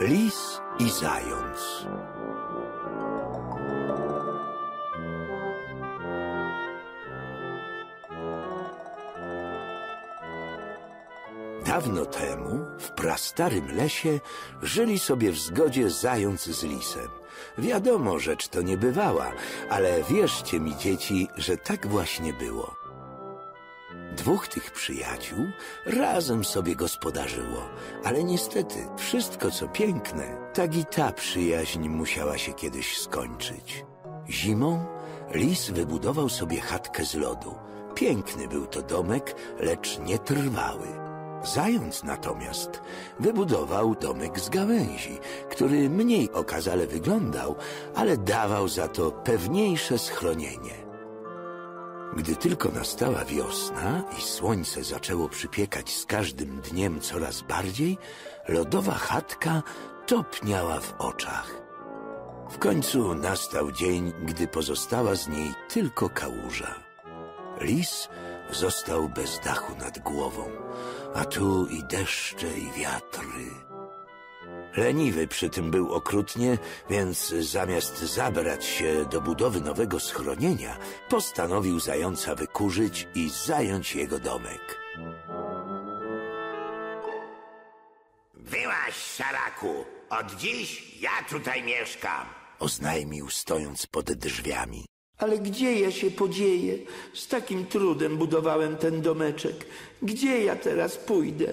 Lis i zając. Dawno temu, w prastarym lesie, żyli sobie w zgodzie zając z lisem. Wiadomo, rzecz to nie bywała, ale wierzcie mi, dzieci, że tak właśnie było. Dwóch tych przyjaciół razem sobie gospodarzyło, ale niestety wszystko co piękne, tak i ta przyjaźń musiała się kiedyś skończyć. Zimą lis wybudował sobie chatkę z lodu. Piękny był to domek, lecz nietrwały. Zając natomiast wybudował domek z gałęzi, który mniej okazale wyglądał, ale dawał za to pewniejsze schronienie. Gdy tylko nastała wiosna i słońce zaczęło przypiekać z każdym dniem coraz bardziej, lodowa chatka topniała w oczach. W końcu nastał dzień, gdy pozostała z niej tylko kałuża. Lis został bez dachu nad głową, a tu i deszcze, i wiatry. Leniwy przy tym był okrutnie, więc zamiast zabrać się do budowy nowego schronienia, postanowił zająca wykurzyć i zająć jego domek. Wyłaź, szaraku! Od dziś ja tutaj mieszkam. Oznajmił stojąc pod drzwiami. Ale gdzie ja się podzieję? Z takim trudem budowałem ten domeczek. Gdzie ja teraz pójdę?